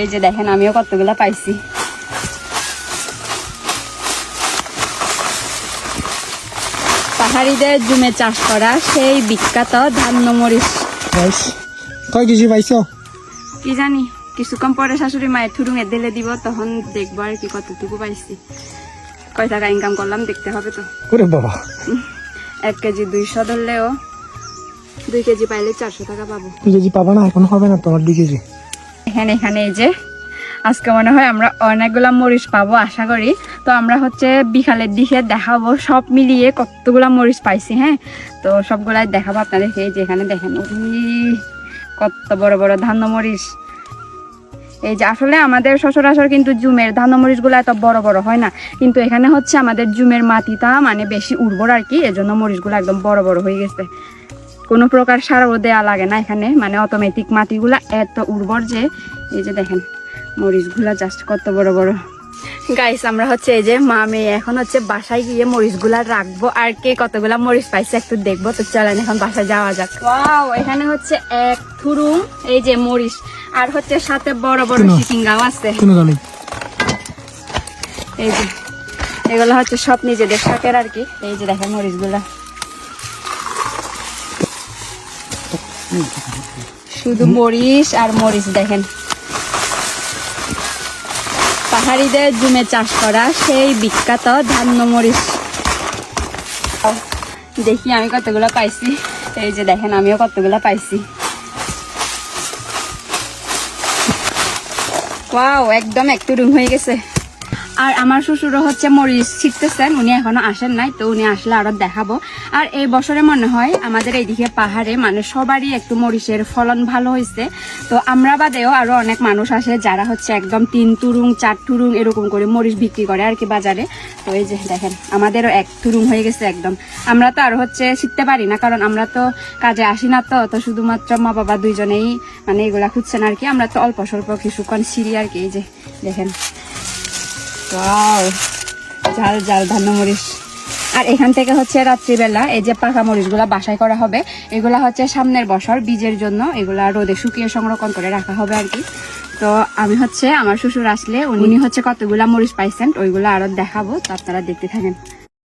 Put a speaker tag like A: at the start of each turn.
A: এই যে দেখেন আমিও কতগুলা পাইছি। পাহাড়িদের জুমে চাষ করা সেই বিখ্যাত ধান্য মরিচ
B: কয় কেজি পাইছো?
A: কি জানি কিছুক্ষণ পরে শাশুড়ি মায়ের থুরুঙে দিলে দিব তখন দেখব আর কি কতটুকু পাইছি। কয় টাকা ইনকাম করলাম দেখতে হবে তো।
B: বাবা।
A: এক কেজি দুইশো ধরলেও দুই কেজি পাইলে চারশো টাকা পাবো।
B: দুই কেজি পাবা না এখন হবে না তোমার দুই কেজি।
A: এখানে এখানে এই যে। আজকে মনে হয় আমরা অনেকগুলা মরিচ পাবো, আশা করি। তো আমরা হচ্ছে বিকালের দিকে দেখাবো, সব মিলিয়ে কতগুলা মরিচ পাইছি হ্যাঁ? তো সবগুলাই দেখাবো আপনাদেরকে, এই যে এখানে দেখেন কত বড় বড় ধান্য মরিচ। এই যে আসলে আমাদের সচরাচর কিন্তু জুমের ধান্য মরিচগুলো এত বড় বড় হয় না। কিন্তু এখানে হচ্ছে আমাদের জুমের মাটিটা মানে বেশি উর্বর আর কি, এজন্য মরিচগুলো একদম বড় বড় হয়ে গেছে। কোনো প্রকার সারও দেওয়া লাগে না এখানে। মানে অটোমেটিক মাটিগুলা এত উর্বর যে এই যে দেখেন মরিচগুলা জাস্ট কত বড় বড়। গাইস আমরা হচ্ছে এই যে মা মেয়ে এখন হচ্ছে বাসায় গিয়ে মরিচগুলা রাখব। আর কে কতগুলা মরিচ পাইছে একটু দেখব। তো চলেন এখন বাসায় যাওয়া যাক। ওয়াও এখানে হচ্ছে এক থুরুম এই যে মরিচ। আর হচ্ছে সাথে বড় বড়? চিচিঙ্গাও আছে। এই যে এগুলো হচ্ছে সব নিজেদের শখের আর কি। এই যে দেখেন মরিচগুলা। শুধু মরিচ আর মরিচ দেখেন। পাহাড়িদের জুমে চাষ করা সেই বিখ্যাত ধান্য মরিচ। দেখি আমি কতগুলো পাইছি। এই যে দেখেন, আমিও কতগুলো পাইছি। ওয়াও, একদম একটু রুম হয়ে গেছে। আর আমার শ্বশুরও হচ্ছে মরিচ ছিটতেছেন, উনি এখনও আসেন নাই, তো উনি আসলে আরও দেখাবো। আর এই বছরে মনে হয় আমাদের এইদিকে পাহাড়ে মানে সবারই একটু মরিচের ফলন ভালো হয়েছে। তো আমরা বাদেও আরও অনেক মানুষ আসে যারা হচ্ছে একদম তিন তুরুং, চার তুরুং এরকম করে মরিচ বিক্রি করে আর কি বাজারে। তো এই যে দেখেন, আমাদেরও এক তুরুং হয়ে গেছে একদম। আমরা তো আর হচ্ছে শিখতে পারি না, কারণ আমরা তো কাজে আসি না তো তো শুধুমাত্র মা বাবা দুইজনেই মানে এগুলা খুঁজছেন আর কি। আমরা তো অল্প স্বল্প কিছুক্ষণ সিঁড়ি আর কি, এই যে দেখেন। ওয়াও ঝাল ঝাল, ধান্য মরিচ। আর এখান থেকে হচ্ছে রাত্রিবেলা এই যে পাকা মরিচগুলা বাসায় করা হবে, এগুলা হচ্ছে সামনের বছর বীজের জন্য, এগুলা রোদে শুকিয়ে সংরক্ষণ করে রাখা হবে আর কি। তো আমি হচ্ছে আমার শ্বশুর আসলে উনি হচ্ছে কতগুলা মরিচ পাইছেন, ওইগুলো আরও দেখাবো, তো আপনারা দেখতে থাকেন।